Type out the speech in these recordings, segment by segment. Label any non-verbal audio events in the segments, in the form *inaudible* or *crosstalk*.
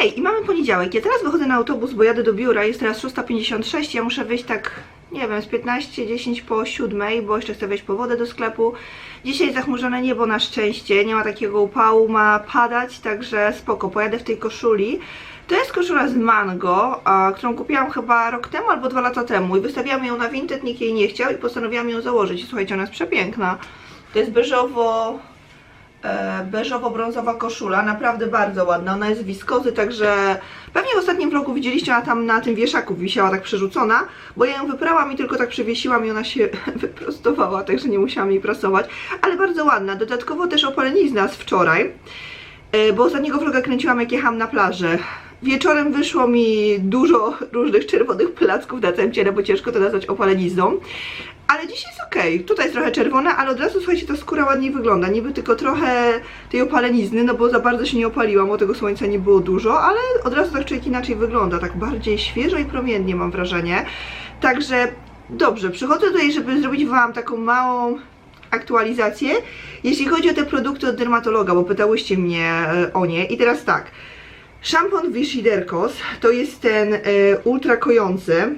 Hej, i mamy poniedziałek. Ja teraz wychodzę na autobus, bo jadę do biura. Jest teraz 6.56. Ja muszę wyjść tak, nie wiem, z 15-10 po 7, bo jeszcze chcę wejść po wodę do sklepu. Dzisiaj zachmurzone niebo na szczęście. Nie ma takiego upału, ma padać, także spoko. Pojadę w tej koszuli. To jest koszula z Mango, a, którą kupiłam chyba rok temu albo dwa lata temu i wystawiłam ją na Vinted, nikt jej nie chciał i postanowiłam ją założyć. Słuchajcie, ona jest przepiękna. To jest beżowo beżowo-brązowa koszula, naprawdę bardzo ładna, ona jest wiskozy, także pewnie w ostatnim vlogu widzieliście, ona tam na tym wieszaku wisiała tak przerzucona, bo ja ją wyprałam i tylko tak przewiesiłam i ona się *laughs* wyprostowała, także nie musiałam jej prasować, ale bardzo ładna, dodatkowo też opalenizna z wczoraj, e, bo ostatniego vloga kręciłam jak jechałam na plażę. Wieczorem wyszło mi dużo różnych czerwonych placków na całym ciele, bo ciężko to nazwać opalenizną. Ale dzisiaj jest ok. Tutaj jest trochę czerwona, ale od razu słuchajcie, ta skóra ładniej wygląda. Niby tylko trochę tej opalenizny, no bo za bardzo się nie opaliłam, bo tego słońca nie było dużo, ale od razu tak człowiek inaczej wygląda, tak bardziej świeżo i promiennie mam wrażenie. Także dobrze, przychodzę tutaj, żeby zrobić Wam taką małą aktualizację, jeśli chodzi o te produkty od dermatologa, bo pytałyście mnie e, o nie. I teraz tak, szampon Vichy to jest ten e, ultra kojący,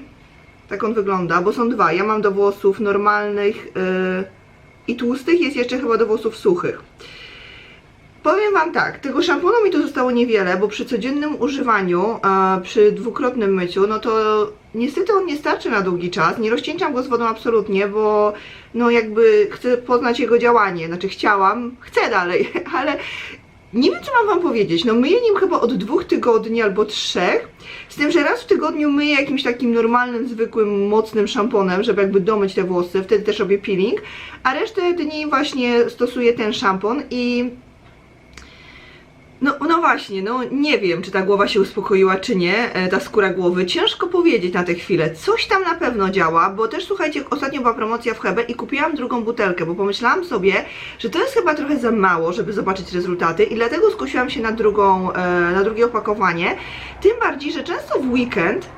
tak on wygląda, bo są dwa. Ja mam do włosów normalnych yy, i tłustych, jest jeszcze chyba do włosów suchych. Powiem Wam tak, tego szamponu mi tu zostało niewiele, bo przy codziennym używaniu, a przy dwukrotnym myciu, no to niestety on nie starczy na długi czas. Nie rozcieńczam go z wodą absolutnie, bo no jakby chcę poznać jego działanie. Znaczy chciałam, chcę dalej, *laughs* ale nie wiem, co mam wam powiedzieć. No myję nim chyba od dwóch tygodni albo trzech. Z tym, że raz w tygodniu myję jakimś takim normalnym, zwykłym, mocnym szamponem, żeby jakby domyć te włosy. Wtedy też robię peeling. A resztę dni właśnie stosuję ten szampon i... No, no właśnie, no nie wiem, czy ta głowa się uspokoiła, czy nie, e, ta skóra głowy. Ciężko powiedzieć na tę chwilę. Coś tam na pewno działa, bo też słuchajcie, ostatnio była promocja w Hebe i kupiłam drugą butelkę, bo pomyślałam sobie, że to jest chyba trochę za mało, żeby zobaczyć rezultaty i dlatego skusiłam się na drugą, e, na drugie opakowanie. Tym bardziej, że często w weekend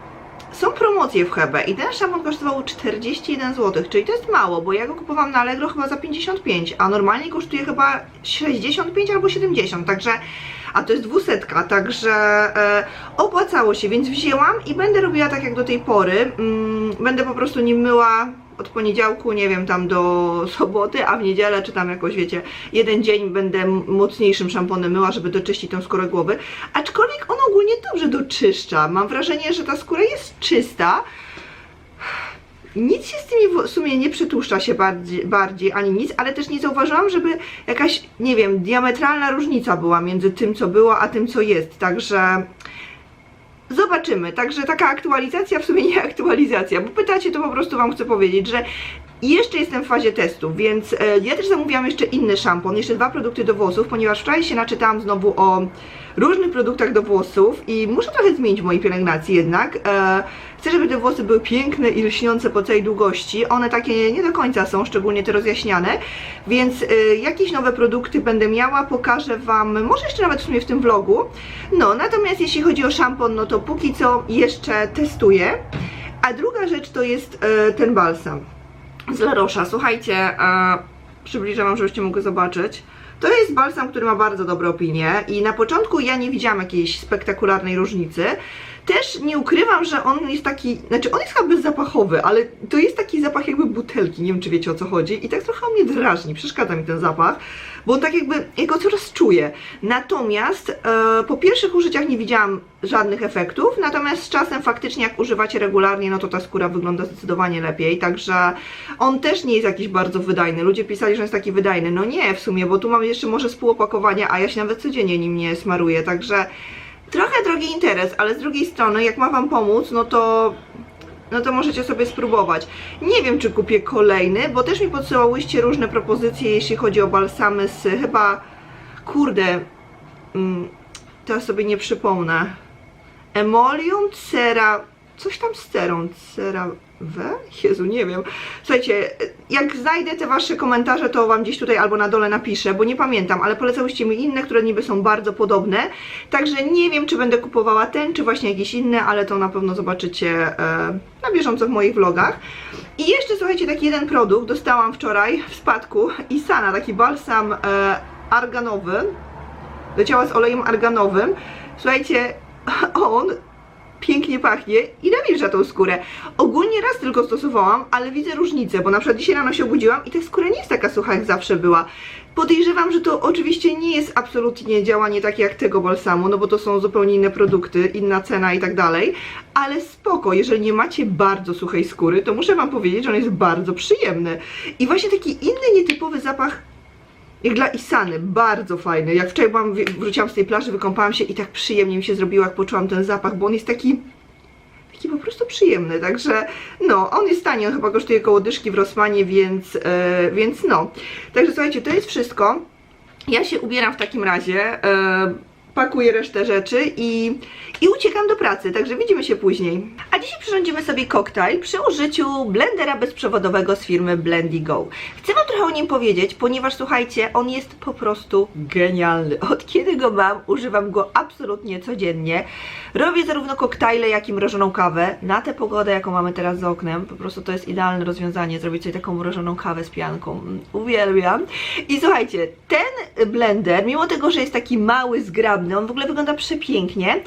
są promocje w Hebe i ten szampon kosztował 41 zł, czyli to jest mało, bo ja go kupowałam na Allegro chyba za 55, a normalnie kosztuje chyba 65 albo 70, także a to jest dwusetka, także e, opłacało się, więc wzięłam i będę robiła tak jak do tej pory. Mm, będę po prostu nim myła od poniedziałku, nie wiem, tam do soboty, a w niedzielę, czy tam jakoś, wiecie, jeden dzień będę mocniejszym szamponem myła, żeby doczyścić tą skórę głowy. Aczkolwiek on ogólnie dobrze doczyszcza. Mam wrażenie, że ta skóra jest czysta. Nic się z tymi w sumie nie przytłuszcza się bardziej, bardziej ani nic, ale też nie zauważyłam, żeby jakaś, nie wiem, diametralna różnica była między tym, co było, a tym, co jest. Także zobaczymy. Także taka aktualizacja, w sumie nie aktualizacja, bo pytacie, to po prostu Wam chcę powiedzieć, że jeszcze jestem w fazie testów, więc e, ja też zamówiłam jeszcze inny szampon, jeszcze dwa produkty do włosów, ponieważ wczoraj się naczytałam znowu o różnych produktach do włosów i muszę trochę zmienić mojej pielęgnacji jednak. E, chcę, żeby te włosy były piękne i lśniące po całej długości. One takie nie do końca są, szczególnie te rozjaśniane, więc e, jakieś nowe produkty będę miała, pokażę Wam, może jeszcze nawet w sumie w tym vlogu. No, natomiast jeśli chodzi o szampon, no to póki co jeszcze testuję. A druga rzecz to jest e, ten balsam z La. Słuchajcie, przybliżę Wam, żebyście mogli zobaczyć. To jest balsam, który ma bardzo dobre opinie i na początku ja nie widziałam jakiejś spektakularnej różnicy. Też nie ukrywam, że on jest taki, znaczy on jest chyba bezzapachowy, ale to jest taki zapach jakby butelki, nie wiem czy wiecie o co chodzi. I tak trochę mnie drażni, przeszkadza mi ten zapach, bo on tak jakby, ja go coraz czuję. Natomiast e, po pierwszych użyciach nie widziałam żadnych efektów, natomiast z czasem faktycznie jak używacie regularnie, no to ta skóra wygląda zdecydowanie lepiej, także on też nie jest jakiś bardzo wydajny. Ludzie pisali, że jest taki wydajny. No nie w sumie, bo tu mam jeszcze może z pół opakowania, a ja się nawet codziennie nim nie smaruję, także trochę drogi interes, ale z drugiej strony, jak ma Wam pomóc, no to no to możecie sobie spróbować. Nie wiem, czy kupię kolejny, bo też mi podsyłałyście różne propozycje, jeśli chodzi o balsamy z chyba, kurde, mm, teraz sobie nie przypomnę. Emolium, cera, coś tam z cerą, cera we? Jezu, nie wiem. Słuchajcie, jak znajdę te wasze komentarze, to wam gdzieś tutaj albo na dole napiszę, bo nie pamiętam, ale polecałyście mi inne, które niby są bardzo podobne. Także nie wiem, czy będę kupowała ten, czy właśnie jakiś inny, ale to na pewno zobaczycie e, na bieżąco w moich vlogach. I jeszcze słuchajcie, taki jeden produkt dostałam wczoraj w spadku. Isana, taki balsam e, arganowy do ciała z olejem arganowym. Słuchajcie, *laughs* on pięknie pachnie i nawilża tą skórę. Ogólnie raz tylko stosowałam, ale widzę różnicę, bo na przykład dzisiaj rano się obudziłam i ta skóra nie jest taka sucha jak zawsze była. Podejrzewam, że to oczywiście nie jest absolutnie działanie takie jak tego balsamu, no bo to są zupełnie inne produkty, inna cena i tak dalej, ale spoko, jeżeli nie macie bardzo suchej skóry, to muszę wam powiedzieć, że on jest bardzo przyjemny. I właśnie taki inny, nietypowy zapach jak dla Isany, bardzo fajny. Jak wczoraj byłam, wróciłam z tej plaży, wykąpałam się i tak przyjemnie mi się zrobiło, jak poczułam ten zapach, bo on jest taki taki po prostu przyjemny, także no, on jest tani, on chyba kosztuje koło dyszki w Rossmanie, więc, e, więc no. Także słuchajcie, to jest wszystko. Ja się ubieram w takim razie, e, pakuję resztę rzeczy i, i uciekam do pracy, także widzimy się później. A dzisiaj przyrządzimy sobie koktajl przy użyciu blendera bezprzewodowego z firmy Blendigo. Chcę Wam trochę o nim powiedzieć, ponieważ słuchajcie, on jest po prostu genialny. Od kiedy go mam, używam go absolutnie codziennie. Robię zarówno koktajle, jak i mrożoną kawę. Na tę pogodę, jaką mamy teraz za oknem, po prostu to jest idealne rozwiązanie, zrobić sobie taką mrożoną kawę z pianką. Mm, Uwielbiam. I słuchajcie, ten blender, mimo tego, że jest taki mały, zgrabny, on w ogóle wygląda przepięknie,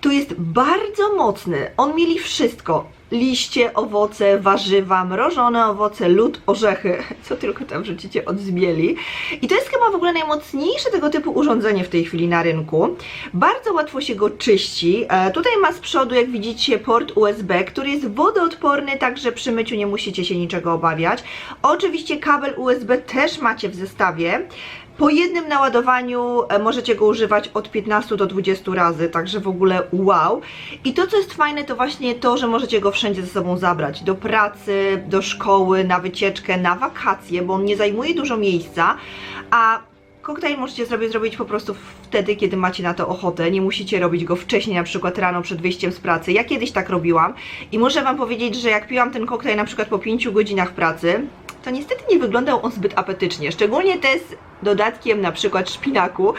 to jest bardzo mocny. On mieli wszystko. Liście, owoce, warzywa, mrożone owoce, lód, orzechy, *laughs* co tylko tam wrzucicie od zmieli. I to jest chyba w ogóle najmocniejsze tego typu urządzenie w tej chwili na rynku. Bardzo łatwo się go czyści. E, tutaj ma z przodu, jak widzicie, port USB, który jest wodoodporny, także przy myciu nie musicie się niczego obawiać. Oczywiście kabel USB też macie w zestawie. Po jednym naładowaniu e, możecie go używać od 15 do 20 razy, także w ogóle wow. I to, co jest fajne, to właśnie to, że możecie go wszędzie ze sobą zabrać. Do pracy, do szkoły, na wycieczkę, na wakacje, bo on nie zajmuje dużo miejsca, a koktajl możecie sobie zrobić po prostu wtedy, kiedy macie na to ochotę. Nie musicie robić go wcześniej, na przykład rano przed wyjściem z pracy. Ja kiedyś tak robiłam i muszę Wam powiedzieć, że jak piłam ten koktajl na przykład po 5 godzinach pracy, to niestety nie wyglądał on zbyt apetycznie. Szczególnie te z dodatkiem na przykład szpinaku.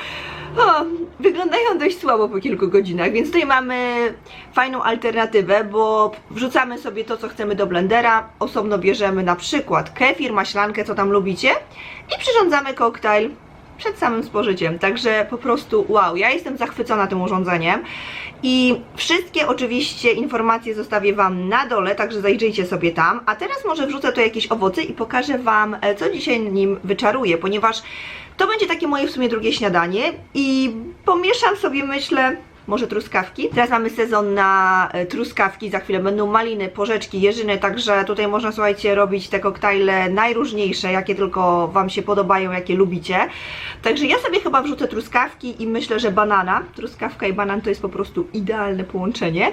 O, wyglądają dość słabo po kilku godzinach, więc tutaj mamy fajną alternatywę, bo wrzucamy sobie to, co chcemy do blendera, osobno bierzemy na przykład kefir, maślankę, co tam lubicie i przyrządzamy koktajl przed samym spożyciem. Także po prostu wow, ja jestem zachwycona tym urządzeniem i wszystkie oczywiście informacje zostawię Wam na dole, także zajrzyjcie sobie tam. A teraz może wrzucę tu jakieś owoce i pokażę Wam, e, co dzisiaj nim wyczaruję, ponieważ to będzie takie moje w sumie drugie śniadanie i pomieszam sobie, myślę, może truskawki. Teraz mamy sezon na e, truskawki, za chwilę będą maliny, porzeczki, jeżyny, także tutaj można, słuchajcie, robić te koktajle najróżniejsze, jakie tylko Wam się podobają, jakie lubicie. Także ja sobie chyba wrzucę truskawki i myślę, że banana. Truskawka i banan to jest po prostu idealne połączenie.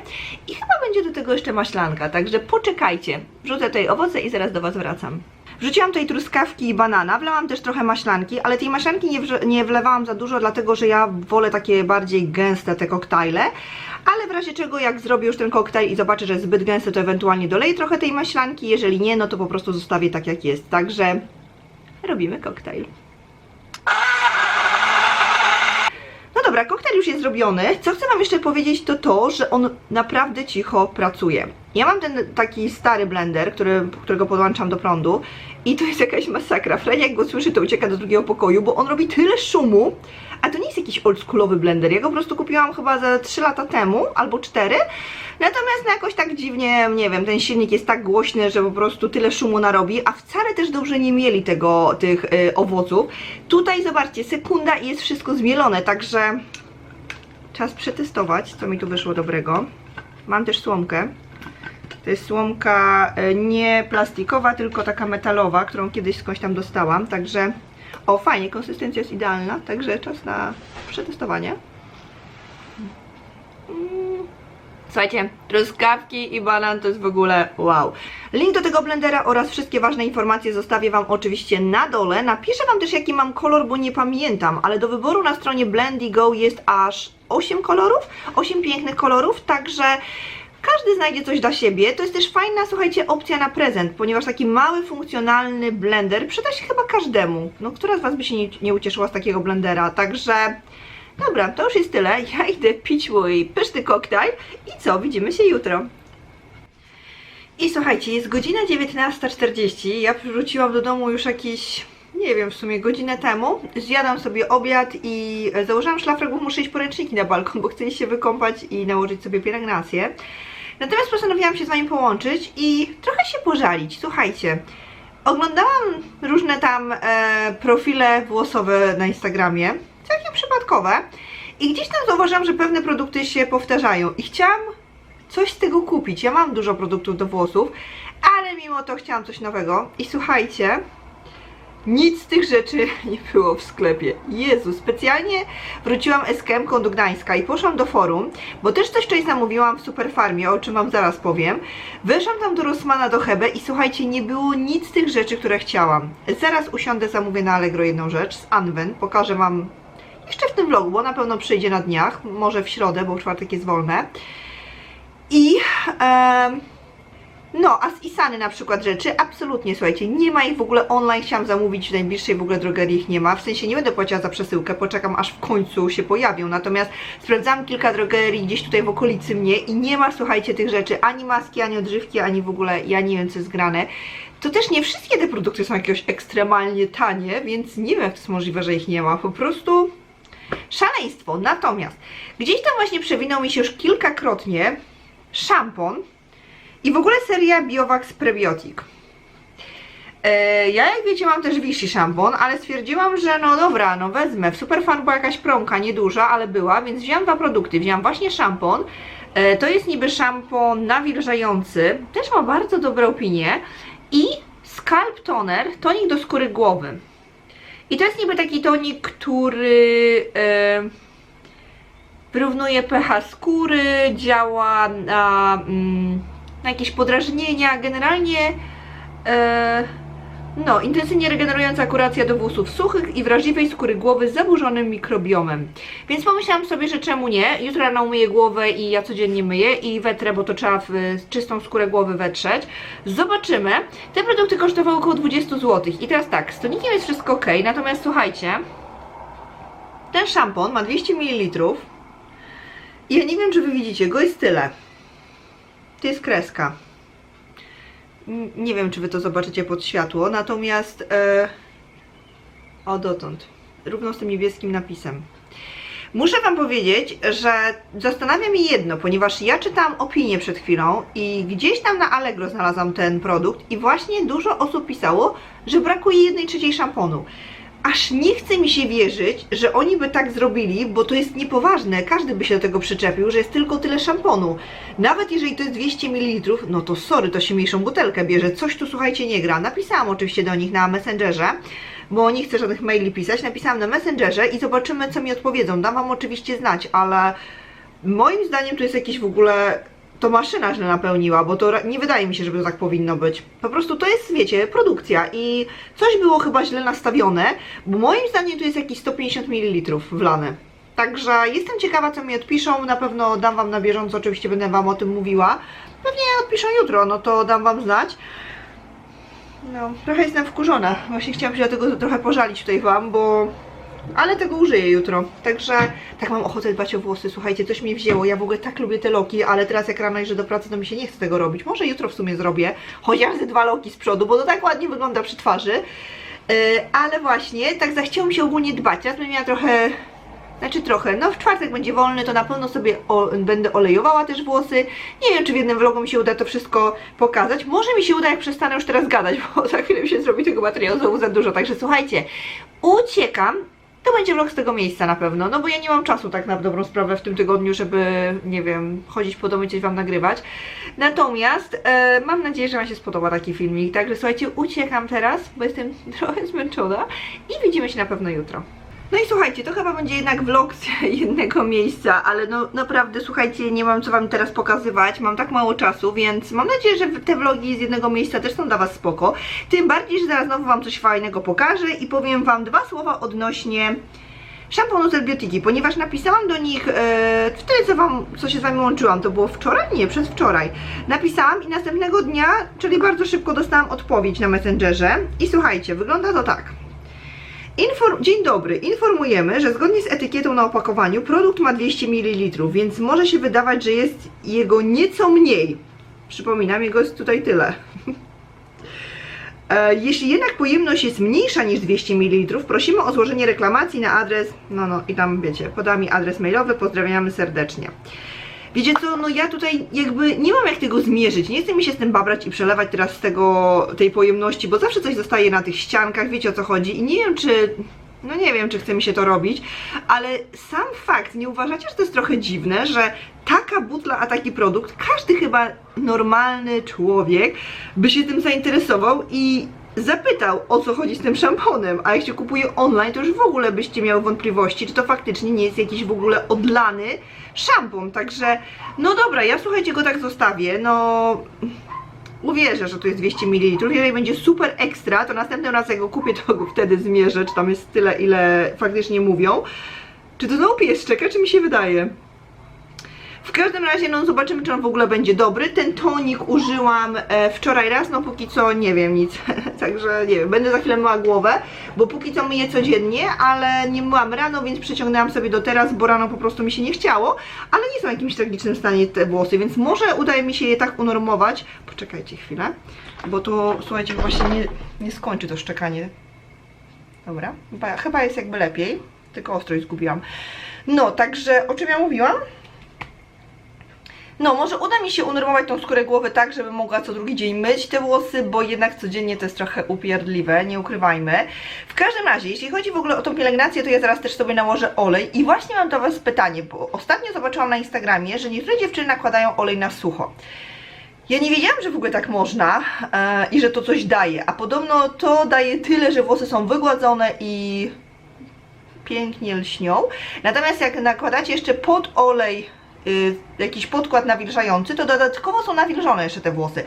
I chyba będzie do tego jeszcze maślanka, także poczekajcie. Wrzucę tutaj owoce i zaraz do Was wracam. Wrzuciłam tutaj truskawki i banana, wlałam też trochę maślanki, ale tej maślanki nie, nie wlewałam za dużo, dlatego że ja wolę takie bardziej gęste te koktajle. Ale w razie czego, jak zrobię już ten koktajl i zobaczę, że jest zbyt gęsty, to ewentualnie doleję trochę tej maślanki. Jeżeli nie, no to po prostu zostawię tak jak jest. Także robimy koktajl. No dobra, koktajl już jest zrobiony. Co chcę Wam jeszcze powiedzieć, to to, że on naprawdę cicho pracuje. Ja mam ten taki stary blender, który, którego podłączam do prądu i to jest jakaś masakra. Fred jak go słyszy, to ucieka do drugiego pokoju, bo on robi tyle szumu, a to nie jest jakiś oldschoolowy blender. Ja go po prostu kupiłam chyba za 3 lata temu, albo 4. Natomiast no jakoś tak dziwnie, nie wiem, ten silnik jest tak głośny, że po prostu tyle szumu narobi, a wcale też dobrze nie mieli tego, tych y, owoców. Tutaj zobaczcie, sekunda i jest wszystko zmielone, także czas przetestować, co mi tu wyszło dobrego. Mam też słomkę. To jest słomka e, nie plastikowa, tylko taka metalowa, którą kiedyś skądś tam dostałam, także o fajnie, konsystencja jest idealna, także czas na przetestowanie. Mm. Słuchajcie, truskawki i banan to jest w ogóle wow. Link do tego blendera oraz wszystkie ważne informacje zostawię Wam oczywiście na dole. Napiszę Wam też jaki mam kolor, bo nie pamiętam, ale do wyboru na stronie Blendigo jest aż 8 kolorów, 8 pięknych kolorów, także każdy znajdzie coś dla siebie. To jest też fajna, słuchajcie, opcja na prezent, ponieważ taki mały, funkcjonalny blender przyda się chyba każdemu. No, która z Was by się nie, nie ucieszyła z takiego blendera, także... Dobra, to już jest tyle. Ja idę pić mój pyszny koktajl i co, widzimy się jutro. I słuchajcie, jest godzina 19.40. Ja wróciłam do domu już jakieś nie wiem, w sumie godzinę temu zjadam sobie obiad i założyłam szlafrok, bo muszę iść po ręczniki na balkon, bo chcę się wykąpać i nałożyć sobie pielęgnację. Natomiast postanowiłam się z Wami połączyć i trochę się pożalić. Słuchajcie, oglądałam różne tam e, profile włosowe na Instagramie, całkiem przypadkowe i gdzieś tam zauważyłam, że pewne produkty się powtarzają i chciałam coś z tego kupić. Ja mam dużo produktów do włosów, ale mimo to chciałam coś nowego i słuchajcie, nic z tych rzeczy nie było w sklepie. Jezu, specjalnie wróciłam SKM-ką do Gdańska i poszłam do forum, bo też coś wcześniej zamówiłam w Superfarmie, o czym Wam zaraz powiem. Weszłam tam do Rossmana do Hebe i słuchajcie, nie było nic z tych rzeczy, które chciałam. Zaraz usiądę, zamówię na Allegro jedną rzecz z Anwen, pokażę Wam jeszcze w tym vlogu, bo na pewno przyjdzie na dniach, może w środę, bo czwartek jest wolne. I... em, no, a z Isany na przykład rzeczy, absolutnie, słuchajcie, nie ma ich w ogóle online, chciałam zamówić w najbliższej w ogóle drogerii ich nie ma, w sensie nie będę płaciła za przesyłkę, poczekam aż w końcu się pojawią, natomiast sprawdzałam kilka drogerii gdzieś tutaj w okolicy mnie i nie ma, słuchajcie, tych rzeczy, ani maski, ani odżywki, ani w ogóle, ja nie wiem co jest grane. To też nie wszystkie te produkty są jakieś ekstremalnie tanie, więc nie wiem jak to jest możliwe, że ich nie ma, po prostu szaleństwo. Natomiast gdzieś tam właśnie przewinął mi się już kilkakrotnie szampon, i w ogóle seria Biovax Prebiotic. E, ja jak wiecie mam też Vichy szampon, ale stwierdziłam, że no dobra, no wezmę. W Superfarm była jakaś promka, nieduża, ale była, więc wziąłam dwa produkty. Wziąłam właśnie szampon. E, to jest niby szampon nawilżający, też ma bardzo dobre opinie. I Scalp Toner, tonik do skóry głowy. I to jest niby taki tonik, który... E, wyrównuje pH skóry, działa na, mm, na jakieś podrażnienia, generalnie e, no, intensywnie regenerująca kuracja do włosów suchych i wrażliwej skóry głowy z zaburzonym mikrobiomem. Więc pomyślałam sobie, że czemu nie? Jutro rano umyję głowę i ja codziennie myję i wetrę, bo to trzeba w czystą skórę głowy wetrzeć. Zobaczymy. Te produkty kosztowały około 20 zł. I teraz tak, z tonikiem jest wszystko ok, natomiast słuchajcie, ten szampon ma 200 ml ja nie wiem, czy wy widzicie, go jest tyle. To jest kreska. Nie wiem, czy wy to zobaczycie pod światło, natomiast e... o dotąd, równo z tym niebieskim napisem. Muszę wam powiedzieć, że zastanawia mnie jedno, ponieważ ja czytałam opinię przed chwilą i gdzieś tam na Allegro znalazłam ten produkt i właśnie dużo osób pisało, że brakuje jednej trzeciej szamponu aż nie chce mi się wierzyć, że oni by tak zrobili, bo to jest niepoważne. Każdy by się do tego przyczepił, że jest tylko tyle szamponu. Nawet jeżeli to jest 200 ml, no to sorry, to się mniejszą butelkę bierze. Coś tu słuchajcie nie gra. Napisałam oczywiście do nich na Messengerze, bo nie chcę żadnych maili pisać. Napisałam na Messengerze i zobaczymy, co mi odpowiedzą. Dam wam oczywiście znać, ale moim zdaniem to jest jakiś w ogóle to maszyna źle napełniła, bo to nie wydaje mi się, żeby to tak powinno być. Po prostu to jest, wiecie, produkcja i coś było chyba źle nastawione, bo moim zdaniem to jest jakieś 150 ml wlane. Także jestem ciekawa, co mi odpiszą. Na pewno dam Wam na bieżąco, oczywiście będę Wam o tym mówiła. Pewnie odpiszą jutro, no to dam Wam znać. No, trochę jestem wkurzona. Właśnie chciałam się dlatego trochę pożalić tutaj Wam, bo ale tego użyję jutro. Także tak mam ochotę dbać o włosy. Słuchajcie, coś mi wzięło. Ja w ogóle tak lubię te loki, ale teraz jak rano jeżdżę do pracy, to mi się nie chce tego robić. Może jutro w sumie zrobię. Chociaż ze dwa loki z przodu, bo to tak ładnie wygląda przy twarzy. Yy, ale właśnie, tak zachciało mi się ogólnie dbać. Teraz będę miała trochę znaczy trochę, no w czwartek będzie wolny, to na pewno sobie o, będę olejowała też włosy. Nie wiem, czy w jednym vlogu mi się uda to wszystko pokazać. Może mi się uda, jak przestanę już teraz gadać, bo *laughs* za chwilę mi się zrobi tego materiału znowu za dużo. Także słuchajcie, uciekam. To będzie vlog z tego miejsca na pewno, no bo ja nie mam czasu tak na dobrą sprawę w tym tygodniu, żeby, nie wiem, chodzić po domu i coś Wam nagrywać. Natomiast e, mam nadzieję, że Wam się spodoba taki filmik. Także słuchajcie, uciekam teraz, bo jestem *laughs* trochę zmęczona i widzimy się na pewno jutro. No i słuchajcie, to chyba będzie jednak vlog z *laughs* jednego miejsca, ale no naprawdę słuchajcie, nie mam co wam teraz pokazywać, mam tak mało czasu, więc mam nadzieję, że te vlogi z jednego miejsca też są dla was spoko. Tym bardziej, że zaraz znowu wam coś fajnego pokażę i powiem wam dwa słowa odnośnie szamponu z Elbiotiki, ponieważ napisałam do nich e, wtedy co wam, co się z wami łączyłam, to było wczoraj? Nie, przedwczoraj. Napisałam i następnego dnia, czyli bardzo szybko dostałam odpowiedź na Messengerze i słuchajcie, wygląda to tak. Inform Dzień dobry, informujemy, że zgodnie z etykietą na opakowaniu produkt ma 200 ml, więc może się wydawać, że jest jego nieco mniej. Przypominam, jego jest tutaj tyle. *laughs* E, jeśli jednak pojemność jest mniejsza niż 200 ml, prosimy o złożenie reklamacji na adres, no no i tam wiecie, poda mi adres mailowy, pozdrawiamy serdecznie. Wiecie co, no ja tutaj jakby nie mam jak tego zmierzyć, nie chcę mi się z tym babrać i przelewać teraz z tego, tej pojemności, bo zawsze coś zostaje na tych ściankach, wiecie o co chodzi i nie wiem czy, no nie wiem czy chce mi się to robić, ale sam fakt, nie uważacie, że to jest trochę dziwne, że taka butla, a taki produkt, każdy chyba normalny człowiek by się tym zainteresował i zapytał o co chodzi z tym szamponem, a jak się kupuje online, to już w ogóle byście miały wątpliwości, czy to faktycznie nie jest jakiś w ogóle odlany szampon, także no dobra, ja słuchajcie go tak zostawię, no uwierzę, że to jest 200 ml, jeżeli będzie super ekstra, to następnym razem jak go kupię, to go wtedy zmierzę, czy tam jest tyle, ile faktycznie mówią. Czy to znowu pies szczeka, czy mi się wydaje? W każdym razie, no zobaczymy, czy on w ogóle będzie dobry. Ten tonik użyłam e, wczoraj raz, no póki co nie wiem nic, *laughs* także nie wiem, będę za chwilę myła głowę, bo póki co myję codziennie, ale nie myłam rano, więc przeciągnęłam sobie do teraz, bo rano po prostu mi się nie chciało, ale nie są w jakimś tragicznym stanie te włosy, więc może udaje mi się je tak unormować. Poczekajcie chwilę, bo to słuchajcie, właśnie nie, nie skończy to szczekanie. Dobra, chyba, jest jakby lepiej, tylko ostrość zgubiłam. No, także o czym ja mówiłam? No, może uda mi się unormować tą skórę głowy tak, żebym mogła co drugi dzień myć te włosy, bo jednak codziennie to jest trochę upierdliwe, nie ukrywajmy. W każdym razie, jeśli chodzi w ogóle o tą pielęgnację, to ja zaraz też sobie nałożę olej i właśnie mam do Was pytanie, bo ostatnio zobaczyłam na Instagramie, że niektóre dziewczyny nakładają olej na sucho. Ja nie wiedziałam, że w ogóle tak można e, i że to coś daje, a podobno to daje tyle, że włosy są wygładzone i pięknie lśnią. Natomiast jak nakładacie jeszcze pod olej jakiś podkład nawilżający, to dodatkowo są nawilżone jeszcze te włosy.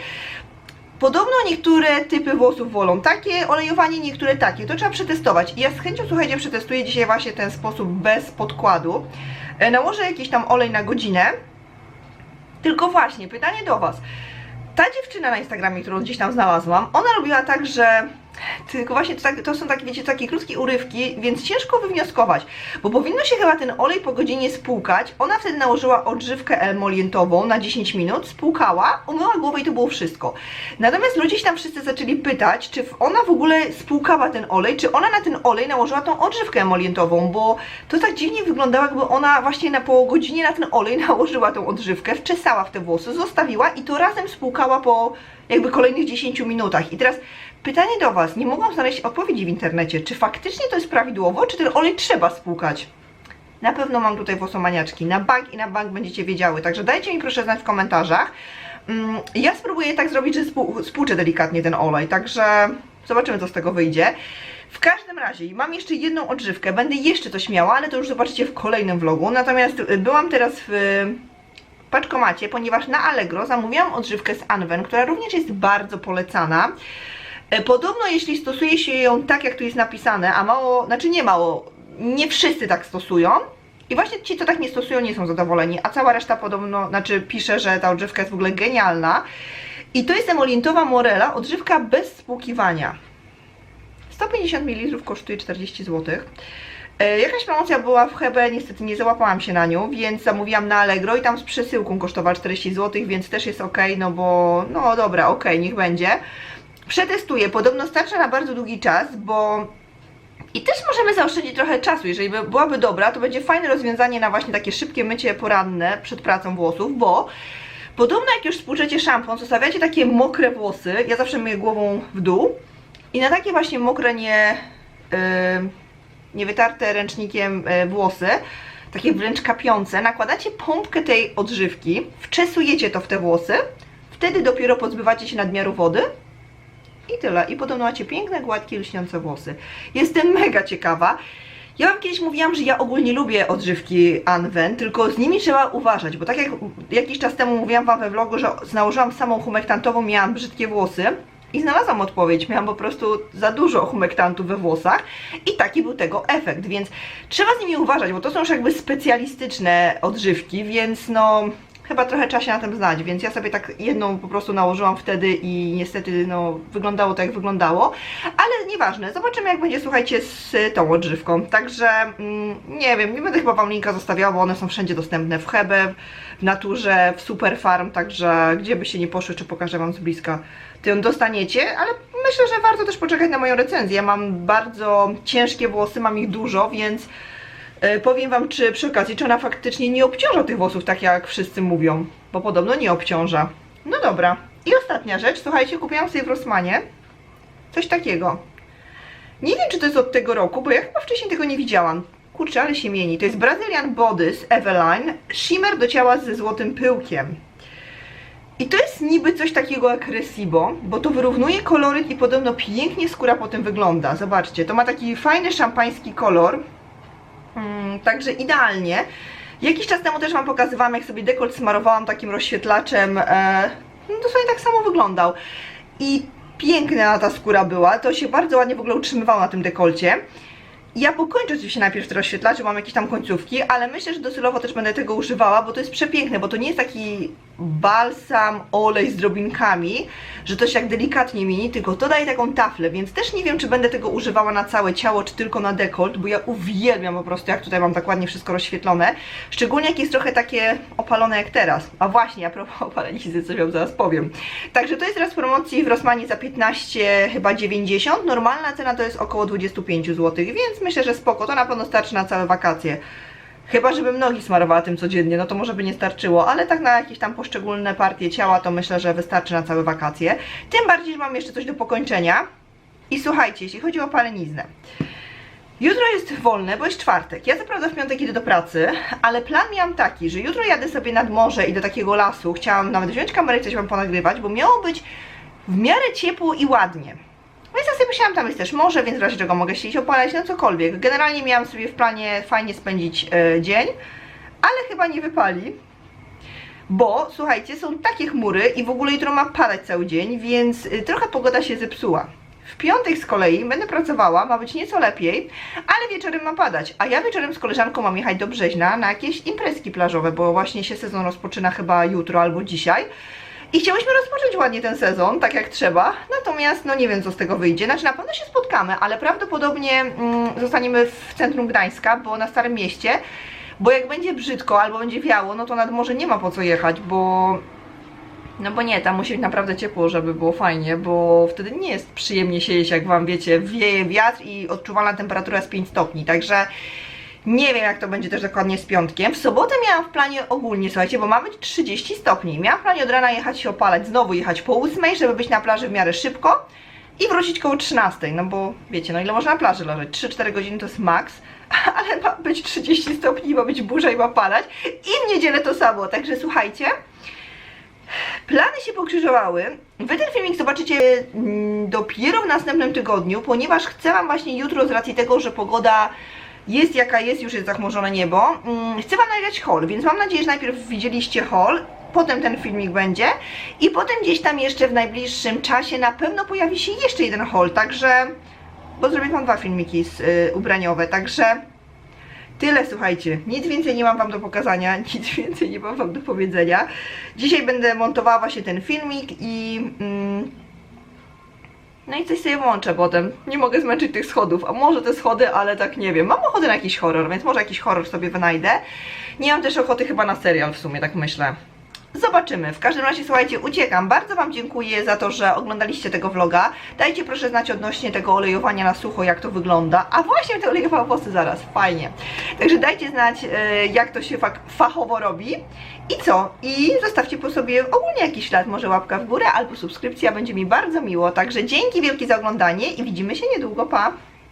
Podobno niektóre typy włosów wolą takie olejowanie, niektóre takie. To trzeba przetestować. Ja z chęcią, słuchajcie, przetestuję dzisiaj właśnie ten sposób bez podkładu. E, nałożę jakiś tam olej na godzinę. Tylko właśnie, pytanie do Was. Ta dziewczyna na Instagramie, którą gdzieś tam znalazłam, ona robiła tak, że tylko właśnie to, tak, to są takie, wiecie, takie krótkie urywki, więc ciężko wywnioskować, bo powinno się chyba ten olej po godzinie spłukać. Ona wtedy nałożyła odżywkę emolientową na 10 minut, spłukała, umyła głowę i to było wszystko. Natomiast ludzie się tam wszyscy zaczęli pytać, czy ona w ogóle spłukała ten olej, czy ona na ten olej nałożyła tą odżywkę emolientową, bo to tak dziwnie wyglądało, jakby ona właśnie na po godzinie na ten olej *laughs* nałożyła tą odżywkę, wczesała w te włosy, zostawiła i to razem spłukała po jakby kolejnych 10 minutach. I teraz pytanie do Was, nie mogłam znaleźć odpowiedzi w internecie, czy faktycznie to jest prawidłowo, czy ten olej trzeba spłukać? Na pewno mam tutaj włosomaniaczki, na bank i na bank będziecie wiedziały, także dajcie mi proszę znać w komentarzach. Mm, Ja spróbuję tak zrobić, że spłu- spłuczę delikatnie ten olej, także zobaczymy co z tego wyjdzie. W każdym razie, mam jeszcze jedną odżywkę, będę jeszcze coś miała, ale to już zobaczycie w kolejnym vlogu. Natomiast y, byłam teraz w paczkomacie, ponieważ na Allegro zamówiłam odżywkę z Anwen, która również jest bardzo polecana. E, Podobno jeśli stosuje się ją tak, jak tu jest napisane, a mało, znaczy nie mało, nie wszyscy tak stosują. I właśnie ci, co tak nie stosują, nie są zadowoleni, a cała reszta podobno, znaczy pisze, że ta odżywka jest w ogóle genialna. I to jest emolientowa Morela, odżywka bez spłukiwania. 150 ml kosztuje 40 zł. E, Jakaś promocja była w Hebe, niestety nie załapałam się na nią, więc zamówiłam na Allegro i tam z przesyłką kosztowała 40 zł, więc też jest ok, no bo no dobra, ok, niech będzie. Przetestuję, podobno starcza na bardzo długi czas, bo i też możemy zaoszczędzić trochę czasu, jeżeli by byłaby dobra, to będzie fajne rozwiązanie na właśnie takie szybkie mycie poranne przed pracą włosów, bo podobno jak już spłuczecie szampon, zostawiacie takie mokre włosy, ja zawsze myję głową w dół i na takie właśnie mokre, nie, yy, niewytarte ręcznikiem yy, włosy, takie wręcz kapiące, nakładacie pompkę tej odżywki, wczesujecie to w te włosy, wtedy dopiero pozbywacie się nadmiaru wody i tyle. I podobno macie piękne, gładkie, lśniące włosy. Jestem *laughs* mega ciekawa. Ja wam kiedyś mówiłam, że ja ogólnie lubię odżywki Anwen, tylko z nimi trzeba uważać, bo tak jak jakiś czas temu mówiłam wam we vlogu, że nałożyłam samą humektantową, miałam brzydkie włosy i znalazłam odpowiedź, miałam po prostu za dużo humektantu we włosach i taki był tego efekt, więc trzeba z nimi uważać, bo to są już jakby specjalistyczne odżywki, więc no chyba trochę trzeba się na tym znać, więc ja sobie tak jedną po prostu nałożyłam wtedy i niestety no, wyglądało tak jak wyglądało, ale nieważne, zobaczymy jak będzie, słuchajcie, z tą odżywką, także mm, nie wiem, nie będę chyba Wam linka zostawiała, bo one są wszędzie dostępne w Hebe, w Naturze, w Superfarm, także gdzie by się nie poszły, czy pokażę Wam z bliska, to ją dostaniecie, ale myślę, że warto też poczekać na moją recenzję, ja mam bardzo ciężkie włosy, mam ich dużo, więc Powiem Wam, czy przy okazji, czy ona faktycznie nie obciąża tych włosów tak jak wszyscy mówią, bo podobno nie obciąża. No dobra. I ostatnia rzecz, słuchajcie, kupiłam sobie w Rossmanie coś takiego. Nie wiem, czy to jest od tego roku, bo ja chyba wcześniej tego nie widziałam. Kurczę, ale się mieni. To jest Brazilian Bodies Eveline Shimmer do ciała ze złotym pyłkiem. I to jest niby coś takiego jak Resibo, bo to wyrównuje koloryt i podobno pięknie skóra potem wygląda. Zobaczcie, to ma taki fajny szampański kolor. Mm, także idealnie. Jakiś czas temu też Wam pokazywałam, jak sobie dekolt smarowałam takim rozświetlaczem. E, no dosłownie tak samo wyglądał. I piękna ta skóra była. To się bardzo ładnie w ogóle utrzymywało na tym dekolcie. Ja pokończę oczywiście najpierw te rozświetlacze, mam jakieś tam końcówki, ale myślę, że docelowo też będę tego używała, bo to jest przepiękne, bo to nie jest taki balsam, olej z drobinkami, że to się jak delikatnie mieni, tylko to daje taką taflę, więc też nie wiem, czy będę tego używała na całe ciało, czy tylko na dekolt, bo ja uwielbiam po prostu, jak tutaj mam tak ładnie wszystko rozświetlone, szczególnie jak jest trochę takie opalone jak teraz. A właśnie, a propos *laughs* opalenizny, co wam zaraz powiem. Także to jest teraz w promocji w Rossmanie za 15 chyba 90, normalna cena to jest około 25 zł, więc myślę, że spoko, to na pewno starczy na całe wakacje. Chyba, żebym nogi smarowała tym codziennie, no to może by nie starczyło, ale tak na jakieś tam poszczególne partie ciała to myślę, że wystarczy na całe wakacje. Tym bardziej, że mam jeszcze coś do pokończenia. I słuchajcie, jeśli chodzi o paleniznę. Jutro jest wolne, bo jest czwartek. Ja co prawda w piątek idę do pracy, ale plan miałam taki, że jutro jadę sobie nad morze i do takiego lasu. Chciałam nawet wziąć kamerę i coś wam ponagrywać, bo miało być w miarę ciepło i ładnie. Więc ja sobie myślałam, tam jest też morze, więc w razie czego mogę się iść opalać, no cokolwiek. Generalnie miałam sobie w planie fajnie spędzić e, dzień, ale chyba nie wypali. Bo słuchajcie, są takie chmury i w ogóle jutro ma padać cały dzień, więc y, trochę pogoda się zepsuła. W piątek z kolei będę pracowała, ma być nieco lepiej, ale wieczorem ma padać. A ja wieczorem z koleżanką mam jechać do Brzeźna na jakieś imprezki plażowe, bo właśnie się sezon rozpoczyna chyba jutro albo dzisiaj. I chciałyśmy rozpocząć ładnie ten sezon, tak jak trzeba, natomiast no nie wiem co z tego wyjdzie. Znaczy na pewno się spotkamy, ale prawdopodobnie mm, zostaniemy w centrum Gdańska, bo na Starym Mieście, bo jak będzie brzydko albo będzie wiało, no to nad morze nie ma po co jechać, bo no bo nie, tam musi być naprawdę ciepło, żeby było fajnie, bo wtedy nie jest przyjemnie siedzieć, jak wam wiecie, wieje wiatr i odczuwalna temperatura jest 5 stopni, także nie wiem jak to będzie też dokładnie z piątkiem. W sobotę miałam w planie ogólnie, słuchajcie, bo ma być 30 stopni. Miałam w planie od rana jechać się opalać, znowu jechać po 8, żeby być na plaży w miarę szybko i wrócić koło 13, no bo wiecie, no ile można na plaży leżeć? 3-4 godziny to jest maks, *laughs* ale ma być 30 stopni, ma być burza i ma padać i w niedzielę to samo, także słuchajcie, Plany się pokrzyżowały. Wy ten filmik zobaczycie mm, dopiero w następnym tygodniu, ponieważ chcę Wam właśnie jutro z racji tego, że pogoda jest jaka jest, już jest zachmurzone niebo, mm, chcę Wam nagrać haul, więc mam nadzieję, że najpierw widzieliście haul, potem ten filmik będzie i potem gdzieś tam jeszcze w najbliższym czasie na pewno pojawi się jeszcze jeden haul, także, bo zrobię Wam dwa filmiki z, y, ubraniowe, także Tyle, słuchajcie. Nic więcej nie mam Wam do pokazania, *laughs* nic więcej nie mam Wam do powiedzenia. Dzisiaj będę montowała właśnie ten filmik i... Mm, no i coś sobie włączę potem. Nie mogę zmęczyć tych schodów. A może te schody, ale tak nie wiem. Mam ochotę na jakiś horror, więc może jakiś horror sobie wynajdę. Nie mam też ochoty chyba na serial w sumie, tak myślę. Zobaczymy. W każdym razie, słuchajcie, uciekam. Bardzo Wam dziękuję za to, że oglądaliście tego vloga. Dajcie proszę znać odnośnie tego olejowania na sucho, jak to wygląda. A właśnie te olejowe włosy zaraz, fajnie. Także dajcie znać, e, jak to się fachowo robi. I co? I zostawcie po sobie ogólnie jakiś ślad, może łapka w górę albo subskrypcja, będzie mi bardzo miło. Także dzięki wielkie za oglądanie i widzimy się niedługo, pa!